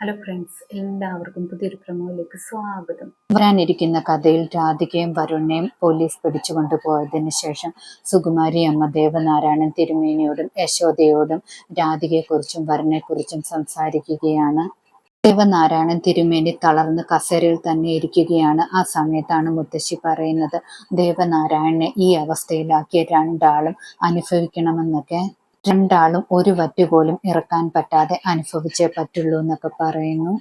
Hello friends എല്ലാവർക്കും പുതിയൊരു പ്രമോയിലേക്ക് സ്വാഗതം. വരാനിരിക്കുന്ന കഥയിൽ രാധികയും വരുണിനെയും പോലീസ് പിടിച്ചുകൊണ്ടു പോയതിനു ശേഷം സുകുമാരി അമ്മ ദേവനാരായണൻ തിരുമേനിയോടും യശോദയോടും രാധികയെക്കുറിച്ചും വരുണിനെക്കുറിച്ചും സംസാരിക്കുകയാണ്. ദേവനാരായണൻ തിരുമേനി തളർന്ന് കസേരയിൽ തന്നെ ഇരിക്കുകയാണ്. ആ സമയത്താണ് മുത്തശ്ശി പറയുന്നത് ദേവനാരായണനെ ഈ അവസ്ഥയിലാക്കിയ രണ്ടാളും അനുഭവിക്കണമെന്നൊക്കെ. രണ്ടാളും ഒരു വറ്റ് പോലും ഇറക്കാൻ പറ്റാതെ അനുഭവിച്ചേ പറ്റുള്ളൂ എന്നൊക്കെ പറയുന്നു.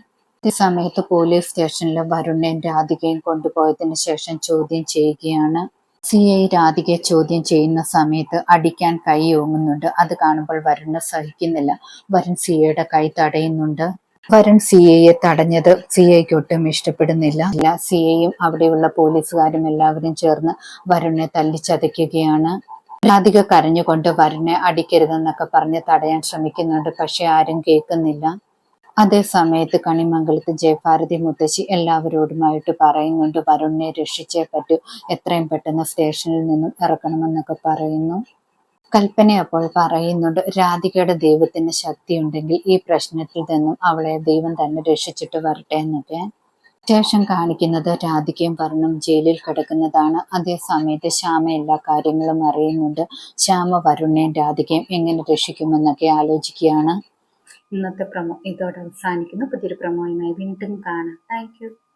സമയത്ത് പോലീസ് സ്റ്റേഷനിൽ വരുണയും രാധികയും കൊണ്ടുപോയതിനു ശേഷം ചോദ്യം ചെയ്യുകയാണ്. സി ഐ രാധികയെ ചോദ്യം ചെയ്യുന്ന സമയത്ത് അടിക്കാൻ കൈ ഓങ്ങുന്നുണ്ട്. അത് കാണുമ്പോൾ വരുണ് സഹിക്കുന്നില്ല. വരുൺ സി ഐയുടെ കൈ തടയുന്നുണ്ട്. വരുൺ സി ഐയെ തടഞ്ഞത് സി ഐക്ക് ഒട്ടും ഇഷ്ടപ്പെടുന്നില്ല. സി ഐയും അവിടെയുള്ള പോലീസുകാരും എല്ലാവരും ചേർന്ന് വരുണിനെ തല്ലിച്ചതയ്ക്കുകയാണ്. രാധിക കരഞ്ഞുകൊണ്ട് വരനെ അടിക്കരുതെന്നൊക്കെ പറഞ്ഞ് തടയാൻ ശ്രമിക്കുന്നുണ്ട്. പക്ഷെ ആരും കേൾക്കുന്നില്ല. അതേ സമയത്ത് കണിമംഗലത്ത് ജയഭാരതി മുത്തശ്ശി എല്ലാവരോടുമായിട്ട് പറയുന്നുണ്ട് വരുണിനെ രക്ഷിച്ചേ പറ്റൂ. എത്രയും പെട്ടെന്ന് സ്റ്റേഷനിൽ നിന്നും ഇറക്കണമെന്നൊക്കെ പറയുന്നു. കൽപ്പന അപ്പോൾ പറയുന്നുണ്ട് രാധികയുടെ ദൈവത്തിന് ശക്തിയുണ്ടെങ്കിൽ ഈ പ്രശ്നത്തിൽ നിന്നും അവളെ ദൈവം തന്നെ രക്ഷിച്ചിട്ട് വരട്ടെ എന്നൊക്കെ. ശേഷം കാണിക്കുന്നത് രാധികയും വർണം ജയിലിൽ കിടക്കുന്നതാണ്. അതേസമയത്ത് ശ്യാമ എല്ലാ കാര്യങ്ങളും അറിയുന്നുണ്ട്. ശ്യാമ വരുണിനെയും രാധികയും എങ്ങനെ രക്ഷിക്കുമെന്നൊക്കെ ആലോചിക്കുകയാണ്. ഇന്നത്തെ പ്രമോ ഇതോടെ അവസാനിക്കുന്നു. പുതിയൊരു പ്രമോയുമായി വീണ്ടും കാണാം. താങ്ക്